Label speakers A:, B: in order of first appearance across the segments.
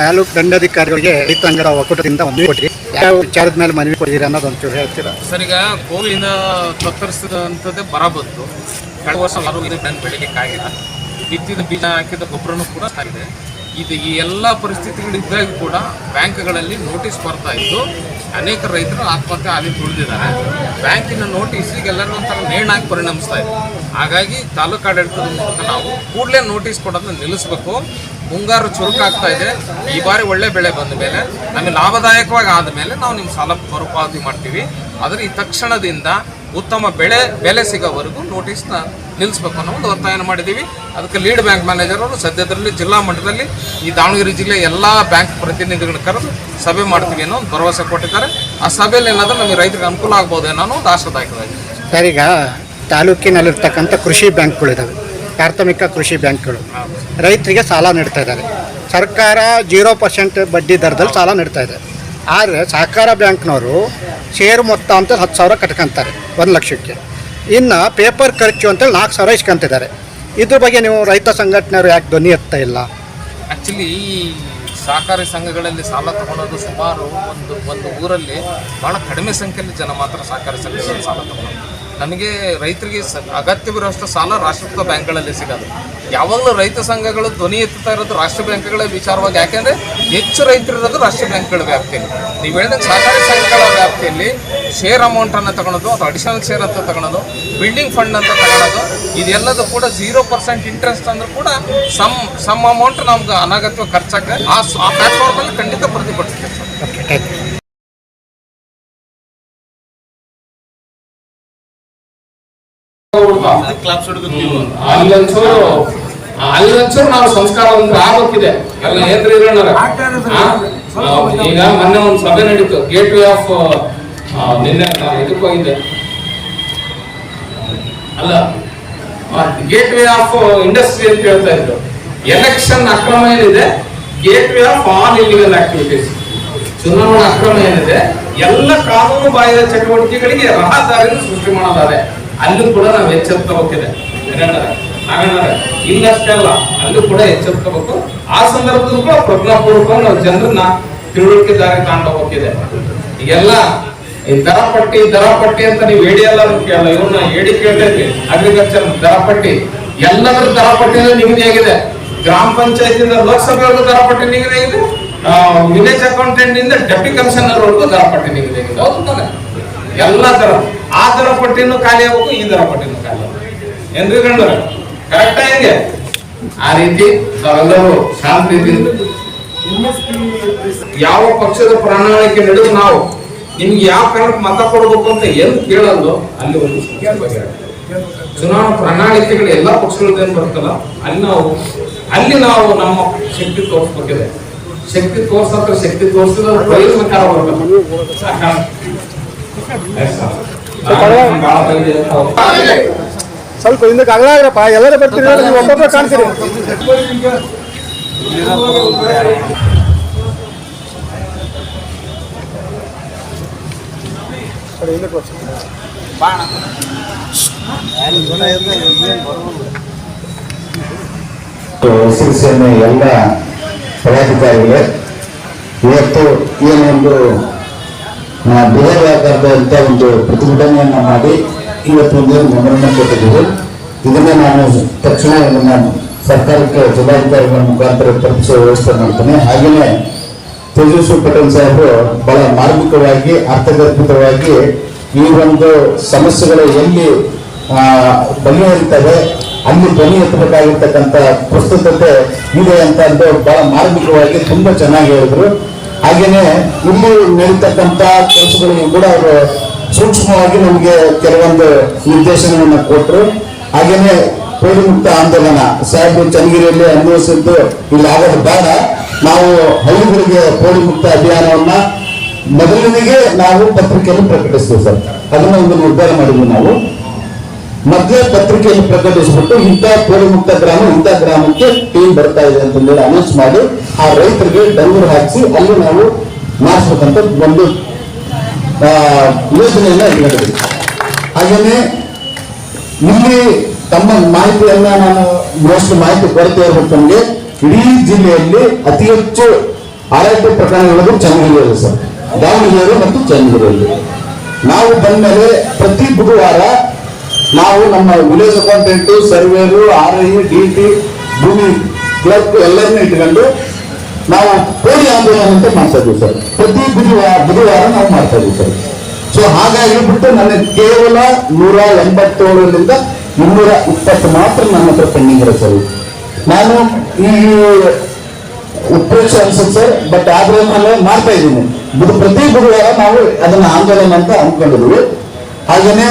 A: ತಾಲೂಕು ದಂಡಾಧಿಕಾರಿಗಳಿಗೆ ರೈತ ಸಂಘದ ಒಕ್ಕೂಟದಿಂದ ಮನವಿ ಕೊಟ್ಟಿರಿ. ಯಾವ ವಿಚಾರದ ಮೇಲೆ ಮನವಿ ಕೊಟ್ಟಿರಿ ಅನ್ನೋದು ಒಂಚೂರು ಹೇಳ್ತೀರಾ?
B: ಸರ್, ಈಗ ಕೋವಿಂದ ತತ್ತರಿಸಿದಂಥದ್ದೇ ಬರ ಬಂತು. ಕಳೆದ ವರ್ಷ ಇದು ಬೆನ್ ಬೆಳಿಲಿಕ್ಕಾಗಿಲ್ಲ ಬಿತ್ತಿದ ಬೀಜ ಹಾಕಿದ ಗೊಬ್ಬರನೂ ಕೂಡ ಆಗಿದೆ ಇದು ಈ ಎಲ್ಲ ಪರಿಸ್ಥಿತಿಗಳಿದ್ದಾಗ ಕೂಡ ಬ್ಯಾಂಕ್ಗಳಲ್ಲಿ ನೋಟಿಸ್ ಬರ್ತಾ ಇದ್ದು ಅನೇಕ ರೈತರು ಆತ್ಮಹತ್ಯೆ ಆಗಿ ತುಳಿದಿದ್ದಾರೆ ಬ್ಯಾಂಕಿನ ನೋಟಿಸಿಗೆ ಎಲ್ಲರೂ ಒಂಥರ ನೇಣಾಗಿ ಪರಿಣಮಿಸ್ತಾ ಇದೆ. ಹಾಗಾಗಿ ತಾಲೂಕು ಆಡಳಿತದ ಮೂಲಕ ನಾವು ಕೂಡಲೇ ನೋಟಿಸ್ ಕೊಡೋದನ್ನ ನಿಲ್ಲಿಸಬೇಕು. ಮುಂಗಾರು ಚುರುಕಾಗ್ತಾ ಇದೆ. ಈ ಬಾರಿ ಒಳ್ಳೆ ಬೆಳೆ ಬಂದ ಮೇಲೆ ನಮಗೆ ಲಾಭದಾಯಕವಾಗಿ ಆದ ಮೇಲೆ ನಾವು ನಿಮ್ಮ ಸಾಲ ಮರುಪಾವತಿ ಮಾಡ್ತೀವಿ. ಆದರೆ ಈ ತಕ್ಷಣದಿಂದ ಉತ್ತಮ ಬೆಳೆ ಬೆಲೆ ಸಿಗೋವರೆಗೂ ನೋಟಿಸ್ನ ನಿಲ್ಲಿಸ್ಬೇಕು ಅನ್ನೋ ಒಂದು ಒತ್ತಾಯನ ಮಾಡಿದ್ದೀವಿ. ಅದಕ್ಕೆ ಲೀಡ್ ಬ್ಯಾಂಕ್ ಮ್ಯಾನೇಜರ್ ಅವರು ಸದ್ಯದಲ್ಲಿ ಜಿಲ್ಲಾ ಮಟ್ಟದಲ್ಲಿ ಈ ದಾವಣಗೆರೆ ಜಿಲ್ಲೆ ಎಲ್ಲ ಬ್ಯಾಂಕ್ ಪ್ರತಿನಿಧಿಗಳನ್ನ ಕರೆದು ಸಭೆ ಮಾಡ್ತೀವಿ ಅನ್ನೋ ಒಂದು ಭರವಸೆ ಕೊಟ್ಟಿದ್ದಾರೆ. ಆ ಸಭೆಯಲ್ಲಿ ಏನಾದರೂ ನಮಗೆ ರೈತರಿಗೆ ಅನುಕೂಲ ಆಗ್ಬೋದು ಅನ್ನೋ ಒಂದು ಆಶಾದಾಯಕವಾಗಿದೆ.
A: ಸರ್ ಈಗ ತಾಲೂಕಿನಲ್ಲಿರ್ತಕ್ಕಂಥ ಕೃಷಿ ಬ್ಯಾಂಕ್ಗಳಿದ್ದಾವೆ ಪ್ರಾಥಮಿಕ ಕೃಷಿ ಬ್ಯಾಂಕ್ಗಳು. ರೈತರಿಗೆ ಸಾಲ ನೀಡ್ತಾ ಇದ್ದಾರೆ. ಸರ್ಕಾರ ಜೀರೋ ಪರ್ಸೆಂಟ್ ಬಡ್ಡಿ ದರದಲ್ಲಿ ಸಾಲ ನೀಡ್ತಾ ಇದೆ. ಆದರೆ ಸಹಕಾರ ಬ್ಯಾಂಕ್ನವರು ಷೇರು ಮೊತ್ತ ಅಂತ ಹತ್ತು ಸಾವಿರ ಕಟ್ಕೊಂತಾರೆ, ಒಂದು ಲಕ್ಷಕ್ಕೆ. ಇನ್ನು ಪೇಪರ್ ಖರ್ಚು ಅಂತೇಳಿ ನಾಲ್ಕು ಸಾವಿರ ಇಸ್ಕೊಂತಿದ್ದಾರೆ. ಇದ್ರ ಬಗ್ಗೆ ನೀವು ರೈತ ಸಂಘಟನೆಯವರು ಯಾಕೆ ಧ್ವನಿ ಎತ್ತಾ ಇಲ್ಲ?
B: ಆ್ಯಕ್ಚುಲಿ ಈ ಸಹಕಾರಿ ಸಂಘಗಳಲ್ಲಿ ಸಾಲ ತಗೊಳ್ಳೋದು ಸುಮಾರು ಒಂದು ಒಂದು ಊರಲ್ಲಿ ಭಾಳ ಕಡಿಮೆ ಸಂಖ್ಯೆಯಲ್ಲಿ ಜನ ಮಾತ್ರ ಸಹಕಾರಿ ಸಂಘಗಳಲ್ಲಿ ಸಾಲ ತಗೊಳ್ಳೋದು ನಮಗೆ ರೈತರಿಗೆ ಅಗತ್ಯವಿರುವಷ್ಟು ಸಾಲ ರಾಷ್ಟ್ರೀಕೃತ ಬ್ಯಾಂಕ್ಗಳಲ್ಲಿ ಸಿಗೋದು. ಯಾವಾಗಲೂ ರೈತ ಸಂಘಗಳು ಧ್ವನಿ ಎತ್ತುತ್ತಾ ಇರೋದು ರಾಷ್ಟ್ರ ಬ್ಯಾಂಕ್ಗಳ ವಿಚಾರವಾಗಿ. ಯಾಕೆಂದ್ರೆ ಹೆಚ್ಚು ರೈತರಿರೋದು ರಾಷ್ಟ್ರ ಬ್ಯಾಂಕ್ಗಳ ವ್ಯಾಪ್ತಿಯಲ್ಲಿ. ನೀವು ಹೇಳಿದ ಸಹಕಾರಿ ಸಂಘಗಳ ವ್ಯಾಪ್ತಿಯಲ್ಲಿ ಶೇರ್ ಅಮೌಂಟನ್ನು ತಗೊಳೋದು, ಅಥವಾ ಅಡಿಷನಲ್ ಶೇರ್ ಅಂತ ತಗೊಳೋದು ಬಿಲ್ಡಿಂಗ್ ಫಂಡ್ ಅಂತ ತಗೊಳೋದು, ಇದೆಲ್ಲದೂ ಕೂಡ ಜೀರೋ ಪರ್ಸೆಂಟ್ ಇಂಟ್ರೆಸ್ಟ್ ಅಂದ್ರೂ ಕೂಡ ಸಮ್ ಸಮ್ ಅಮೌಂಟ್ ನಮ್ಗೆ ಅನಗತ್ಯ ಖರ್ಚಾಗ ಆ ಪ್ಲಾಟ್ಫಾರ್ಮ್ ಆ ಪ್ಲಾಟ್ಫಾರ್ಮಲ್ಲಿ ಖಂಡಿತ ಪ್ರತಿಭಟಿಸ್ತೇವೆ ಸರ್
C: ಅಲ್ಲೊಂಚೂರು ನಾವು ಸಂಸ್ಕಾರ ಅಂದ್ರೆ ಆಗ್ಬೇಕಿದೆ ಎಲ್ಲ ಏನ್ರಿ ಈಗ ಮೊನ್ನೆ ಒಂದು ಸಭೆ ನಡೀತು. ಗೇಟ್ ವೇ ಆಫ್ ನಿನ್ನೆ ನಾನು ಇದಕ್ಕೆ ಹೋಗಿದ್ದೆ. ಅಲ್ಲ ಗೇಟ್ ವೇ ಆಫ್ ಇಂಡಸ್ಟ್ರಿ ಅಂತ ಹೇಳ್ತಾ ಇದ್ರು. ಎಲೆಕ್ಷನ್ ಅಕ್ರಮ ಏನಿದೆ? Gateway of all illegal activities ಚುನಾವಣಾ ಅಕ್ರಮ ಏನಿದೆ? ಎಲ್ಲ ಕಾನೂನು ಬಾಹಿರ ಚಟುವಟಿಕೆಗಳಿಗೆ ರಹದಾರಿಯನ್ನು ಸೃಷ್ಟಿ ಮಾಡೋದಾರೆ ಅಲ್ಲೂ ಕೂಡ ನಾವು ಎಚ್ಚೆತ್ತಬೇಕಿದೆ ಹಾಗಂದ್ರೆ ಇಲ್ಲಷ್ಟೇ ಅಲ್ಲ, ಅಲ್ಲೂ ಕೂಡ ಎಚ್ಚೆತ್ಕೋಬೇಕು. ಆ ಸಂದರ್ಭದಲ್ಲೂ ಕೂಡ ಪ್ರಜ್ಞಾಪೂರ್ವಕ ನಾವು ಜನರನ್ನ ತಿಳುವಳಿಕೆ ದಾರಿ ಹೋಗ್ತಿದೆ ಈಗೆಲ್ಲ ಈ ದರ ಪಟ್ಟಿ ದರ ಪಟ್ಟಿ ಅಂತ ನೀವು ಏಡಿ ಎಲ್ಲ ಕೇಳಲ್ಲ, ಇವ್ರನ್ನ ಏಡಿ ಕೇಳ್ತಾ ಅಗ್ರಿಕಲ್ಚರ್ ದರ ಪಟ್ಟಿ ಎಲ್ಲದರ ದರ ಪಟ್ಟಿ ನಿಗದಿಯಾಗಿದೆ ಗ್ರಾಮ ಪಂಚಾಯತಿಂದ ಲೋಕಸಭೆವರೆಗೂ ದರ ಪಟ್ಟಿ ನಿಗದಿಯಾಗಿದೆ ವಿಲೇಜ್ ಅಕೌಂಟೆಂಟ್ ಇಂದ ಡೆಪ್ಟಿ ಕಮಿಷನರ್ ವರೆಗೂ ದರ ಪಟ್ಟಿ ನಿಗದಿಯಾಗಿದೆ ಹೌದು ತಾನೆ? ಎಲ್ಲ ದರ ಆ ದರ ಪಟ್ಟಿನೂ ಖಾಲಿ ಆಗ್ಬೇಕು, ಈ ದರ ಪಟ್ಟಿನೂ ಖಾಲಿ ಏನ್ರಿ ಗಂಡ್ರ? ಕರೆಕ್ಟ್ ಹೆಂಗೆ? ಆ ರೀತಿ ನಾವೆಲ್ಲರೂ ಶಾಂತಿಯಿಂದ ಯಾವ ಪಕ್ಷದ ಪ್ರಣಾಳಿಕೆ ನಡೆದು ನಾವು ನಿಮ್ಗೆ ಯಾವ ಕಾರಣಕ್ಕೆ ಮತ ಕೊಡ್ಬೇಕು ಅಂತ ಏನು ಕೇಳಲ್ಲ ಅಲ್ಲಿ ಒಂದು ಚುನಾವಣಾ ಪ್ರಣಾಳಿಕೆಗಳು ಎಲ್ಲ ಪಕ್ಷಗಳದ್ದು ಏನು ಬರ್ತಲ್ಲ ಅಲ್ಲಿ ನಾವು ಅಲ್ಲಿ ನಾವು ನಮ್ಮ ಶಕ್ತಿ ತೋರಿಸ್ಬೇಕಿದೆ. ಶಕ್ತಿ ತೋರ್ಸತ್ರ ಶಕ್ತಿ ತೋರಿಸಿದ್ರೆ ಪ್ರಯೋಜನಕಾರ ಬರ್ಬೇಕು
A: ಸ್ವಲ್ಪ ಹಿಂದಕ್ಕೆ ಅಗಲಾಗ್ರಪ್ಪ ಎಲ್ಲರೂ ಬರ್ತೀರಿ ನೀವು ಒಬ್ಬೊಬ್ಬರು ಕಾಣ್ತೀರಿ.
D: ಶಿವಸೇನೆ ಎಲ್ಲ ಪದಾಧಿಕಾರಿಗಳೇ ಇವತ್ತು ಏನೊಂದು ಆ, ಅಂತ ಒಂದು ಪ್ರತಿಭಟನೆಯನ್ನು ಮಾಡಿ ಇವತ್ತು ಮೆಮೊರಂಡಮ್ ಕೊಟ್ಟಿದ್ದೀವಿ. ಇದನ್ನ ನಾನು ತಕ್ಷಣ ಇದನ್ನ ಸರ್ಕಾರಕ್ಕೆ ಜಿಲ್ಲಾಧಿಕಾರಿಗಳ ಮುಖಾಂತರ ತಲುಪಿಸುವ ವ್ಯವಸ್ಥೆ ಮಾಡ್ತೇನೆ. ಹಾಗೆಯೇ ತೇಜಸ್ವಿ ಪಟೇಲ್ ಸಾಹೇಬರು ಬಹಳ ಮಾರ್ಮಿಕವಾಗಿ ಅರ್ಥಗರ್ಭಿತವಾಗಿ ಈ ಒಂದು ಸಮಸ್ಯೆಗಳು ಎಲ್ಲಿ ಬಗೆಹರಿತವೆ ಅಲ್ಲಿ ಧ್ವನಿ ಎತ್ತಬೇಕಾಗಿರ್ತಕ್ಕಂಥ ಪ್ರಸ್ತುತತೆ ಇದೆ ಅಂತ ಬಹಳ ಮಾರ್ಮಿಕವಾಗಿ ತುಂಬಾ ಚೆನ್ನಾಗಿ ಹೇಳಿದ್ರು. ಹಾಗೇನೆ ಇಲ್ಲಿ ನಡೀತಕ್ಕಂಥ ಕೆಲಸಗಳಿಗೂ ಕೂಡ ಅವರು ಸೂಕ್ಷ್ಮವಾಗಿ ನಮಗೆ ಕೆಲವೊಂದು ನಿರ್ದೇಶನವನ್ನು ಕೊಟ್ಟರು ಹಾಗೇನೆ ಪೋಲಿ ಮುಕ್ತ ಆಂದೋಲನ, ಸಾಹೇಬ್ ಚನ್ನಗಿರಿಯಲ್ಲಿ ಅನ್ವಯಿಸಿದ್ದು ಇಲ್ಲಿ ಆಗೋದು ಬೇಡ. ನಾವು ಹಳ್ಳಿಗಳಿಗೆ ಪೋಲಿ ಮುಕ್ತ ಅಭಿಯಾನವನ್ನ ಮೊದಲನಿಗೆ ನಾವು ಪತ್ರಿಕೆಯಲ್ಲಿ ಪ್ರಕಟಿಸ್ತೀವಿ ಸರ್. ಅದನ್ನ ಒಂದು ನಿರ್ಧಾರ ಮಾಡಿದ್ವಿ ನಾವು. ಮೊದಲೇ ಪತ್ರಿಕೆಯಲ್ಲಿ ಪ್ರಕಟಿಸ್ಬಿಟ್ಟು ಇಂಥ ಪೋಲಿ ಮುಕ್ತ ಗ್ರಾಮ ಇಂಥ ಗ್ರಾಮಕ್ಕೆ ಟೀಮ್ ಬರ್ತಾ ಇದೆ ಅಂತ ಹೇಳಿ ಅನೌನ್ಸ್ ಮಾಡಿ ಆ ರೈತರಿಗೆ ಡಂಗೂರು ಹಾಕಿಸಿ ಅಲ್ಲಿ ನಾವು ಮಾಡಿಸ್ಬೇಕಂತ ಒಂದು ಯೋಜನೆಯನ್ನ ಇಟ್ಕೊಂಡಿದ್ವಿ ಹಾಗೇನೆ ಇಲ್ಲಿ ತಮ್ಮ ಮಾಹಿತಿಯನ್ನ ನಾನು ಮೋಸ್ಟ್ ಮಾಹಿತಿ ಕೊರತೆ ನಮಗೆ ಇಡೀ ಜಿಲ್ಲೆಯಲ್ಲಿ ಅತಿ ಹೆಚ್ಚು ಆರೋಗ್ಯ ಪ್ರಕರಣಗಳು ಚನ್ನಗಿರಿಯಲ್ಲಿ ಸರ್. ದಾವಣಗೆರೆ ಮತ್ತು ಚನ್ನಗಿರಿಯಲ್ಲಿ. ನಾವು ಬಂದ ಮೇಲೆ ಪ್ರತಿ ಬುಧವಾರ ನಾವು ನಮ್ಮ village accountant, surveyor R I D T, Bhoomi clerk ಎಲ್ಲರನ್ನೂ ಇಟ್ಕೊಂಡು ನಾವು ಕೋಳಿ ಆಂದೋಲನ ಅಂತ ಮಾಡ್ತಾ ಇದ್ವಿ ಸರ್. ಪ್ರತಿ ಬುಧವಾರ ಬುಧವಾರ ನಾವು ಮಾಡ್ತಾ ಇದ್ವಿ ಸರ್. ಸೊ ಹಾಗಾಗಿ ಬಿಟ್ಟು ನನಗೆ ಕೇವಲ ನೂರ ಎಂಬತ್ತೇಳರಿಂದ ಇನ್ನೂರ ಇಪ್ಪತ್ತು ಮಾತ್ರ ನನ್ನ ಹತ್ರ ಪೆಂಡಿಂಗ್ ಇದೆ ಸರ್. ನಾನು ಈ ಉತ್ಪ್ರೇಕ್ಷ ಅನ್ಸುತ್ತೆ ಸರ್ ಬಟ್ ಆದ್ರೆ ನಾನು ಮಾಡ್ತಾ ಇದ್ದೀನಿ. ಪ್ರತಿ ಬುಧವಾರ ನಾವು ಅದನ್ನ ಆಂದೋಲನ ಅಂತ ಅಂದ್ಕೊಂಡಿದ್ವಿ ಹಾಗೇನೆ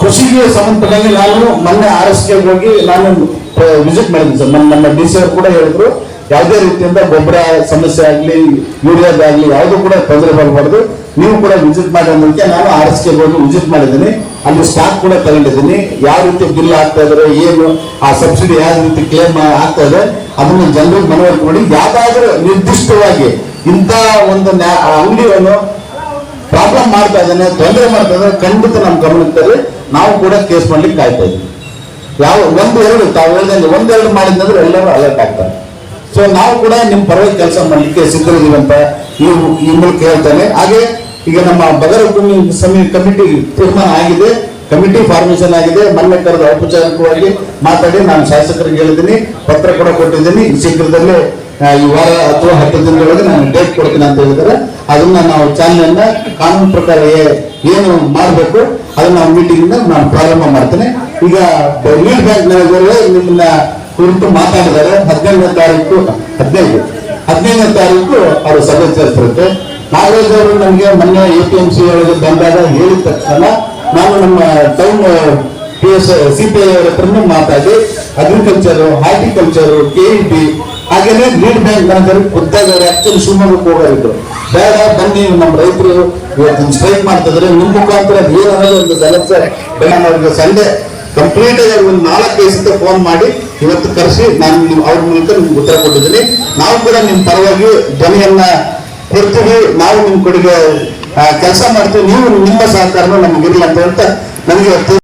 D: ಕೃಷಿಗೆ ಸಂಬಂಧಪಟ್ಟಂಗೆ ನಾನು ಮೊನ್ನೆ ಆರ್ ಎಸ್ ಹೋಗಿ ನಾನು ವಿಸಿಟ್ ಮಾಡಿದ್ದೀನಿ ಸರ್. ನಮ್ಮ ಡಿ ಸಿ ಕೂಡ ಹೇಳಿದ್ರು. ಯಾವುದೇ ರೀತಿಯಿಂದ ಗೊಬ್ಬರ ಸಮಸ್ಯೆ ಆಗಲಿ ಯೂರಿಯಾದಾಗಲಿ ಯಾವುದು ಕೂಡ ತೊಂದರೆ ಬರಬಾರ್ದು. ನೀವು ಕೂಡ ವಿಸಿಟ್ ಮಾಡಿ ಅನ್ನೋದಕ್ಕೆ ನಾನು ಆರ್ ಎಸ್ ಹೋಗಿ ವಿಸಿಟ್ ಮಾಡಿದ್ದೀನಿ. ಅಲ್ಲಿ ಸ್ಟಾಕ್ ಕೂಡ ತಗೊಂಡಿದ್ದೀನಿ. ಯಾವ ರೀತಿ ಬಿಲ್ ಆಗ್ತಾ ಇದ್ರೆ, ಏನು, ಆ ಸಬ್ಸಿಡಿ ಯಾವ ರೀತಿ ಕ್ಲೇಮ್ ಆಗ್ತಾ ಇದೆ, ಅದನ್ನು ಜನರಿಗೆ ಮನವರಿಕೆ ಮಾಡಿ. ಯಾವ್ದಾದ್ರೂ ನಿರ್ದಿಷ್ಟವಾಗಿ ಇಂಥ ಒಂದು ಅಂಗಡಿಯನ್ನು ಪ್ರಾಬ್ಲಮ್ ಮಾಡ್ತಾ ಇದ್ದಾನೆ, ತೊಂದರೆ ಮಾಡ್ತಾ ಇದ್ದಾನೆ, ಖಂಡಿತ ನಮ್ಮ ಗಮನಕ್ಕೆ ನಾವು ಕೂಡ ಕೇಸ್ ಮಾಡ್ಲಿಕ್ಕೆ ಕಾಯ್ತಾ ಇದ್ದೀವಿ. ಯಾವ ಒಂದು ಎರಡು ತಾವು ಹೇಳಿದಂಗೆ ಒಂದೆರಡು ಮಾಡಿದ್ರೆ ಎಲ್ಲರೂ ಅಲರ್ಟ್ ಆಗ್ತಾರೆ. ಸೊ ನಾವು ಕೂಡ ನಿಮ್ಮ ಪರವಾಗಿ ಕೆಲಸ ಮಾಡಲಿಕ್ಕೆ ಸಿದ್ಧರಿದ್ದೀವಿ ಅಂತ ಈ ಈ ಮೂಲಕ ಹೇಳ್ತೇನೆ. ಹಾಗೆ ಈಗ ನಮ್ಮ ಬಗರ ಭೂಮಿ ಸಮಿತಿ ಕಮಿಟಿ ತೀರ್ಮಾನ ಆಗಿದೆ, ಕಮಿಟಿ ಫಾರ್ಮೇಶನ್ ಆಗಿದೆ. ಮೊನ್ನೆ ಔಪಚಾರಿಕವಾಗಿ ಮಾತಾಡಿ ನಾನು ಶಾಸಕರಿಗೆ ಹೇಳಿದ್ದೀನಿ, ಪತ್ರ ಕೂಡ ಕೊಟ್ಟಿದ್ದೀನಿ. ಶೀಘ್ರದಲ್ಲೇ ಈ ವಾರ ಅಥವಾ ಹತ್ತು ದಿನದೊಳಗೆ ನಾನು ಡೇಟ್ ಕೊಡ್ತೀನಿ ಅಂತ ಹೇಳಿದರೆ ಅದನ್ನ ನಾವು ಚಾಲನೆಯನ್ನ ಕಾನೂನು ಪ್ರಕಾರ ಏನು ಮಾಡಬೇಕು, ಅದನ್ನ ನಾವು ಮೀಟಿಂಗ್ ನಾನು ಪ್ರಾರಂಭ ಮಾಡ್ತೇನೆ. ಈಗ ಲೀಡ್ ಬ್ಯಾಂಕ್ ಮ್ಯಾನೇಜರ್ ನಿಮ್ಮನ್ನ ಕುರಿತು ಮಾತಾಡಿದ್ದಾರೆ ಹದಿನೈದನೇ ತಾರೀಕು, ಹದಿನೈದು. ಹದಿನೈದನೇ ತಾರೀಕು ಅವರು ಸಭೆ ಸೇರಿಸಿರುತ್ತೆ ನಾಗರಾಜ್ ಅವರು ನನಗೆ ಮೊನ್ನೆ ಎ ಪಿ ಎಂ ಸಿ ಒಳಗೆ ಬಂದಾಗ ಹೇಳಿದ ತಕ್ಷಣ ನಾನು ನಮ್ಮ town P S C P I ಅವರ ಹತ್ರನೂ ಮಾತಾಡಿ agriculture horticulture K E P ಹಾಗೇನೆ ಗ್ರೀಡ್ ಬ್ಯಾಂಕ್ ಮ್ಯಾನೇಜರ್ ಅವರು ಆಕ್ಚುಲಿ ಶಿವಮೊಗ್ಗಕ್ಕೆ ಹೋಗೋರಿದ್ರು ಬೇಡ, ಬನ್ನಿ, ನಮ್ಮ ರೈತರು ಇವತ್ತು ಸ್ಟ್ರೈಕ್ ಮಾಡ್ತಿದ್ರೆ ನಿಮ್ಮ ಮುಖಾಂತರ ಏನಾದರೂ ಒಂದು ಸಮಸ್ಯೆ ನಾನು ಅವ್ರಿಗೆ ಸಂಡೆ. ಕಂಪ್ಲೀಟ್ ಆಗಿ ಒಂದು ನಾಲ್ಕೈದು ಸತ ಫೋನ್ ಮಾಡಿ ಇವತ್ತು ಕರೆಸಿ ನಾನು ಅವ್ರ ಮೂಲಕ ನಿಮ್ಗೆ ಉತ್ತರ ಕೊಟ್ಟಿದ್ದೀನಿ. ನಾವು ಕೂಡ ನಿಮ್ಮ ಪರವಾಗಿ ಧ್ವನಿಯನ್ನ ಕೊಡ್ತೀವಿ. ನಾವು ನಿಮ್ ಕಡೆಗೆ ಕೆಲಸ ಮಾಡ್ತೀವಿ. ನೀವು ನಿಮ್ಮ ಸಹಕಾರನ ನಮ್ಗೆ ಇರಲಿ ಅಂತ ಹೇಳ್ತಾ ನನಗೆ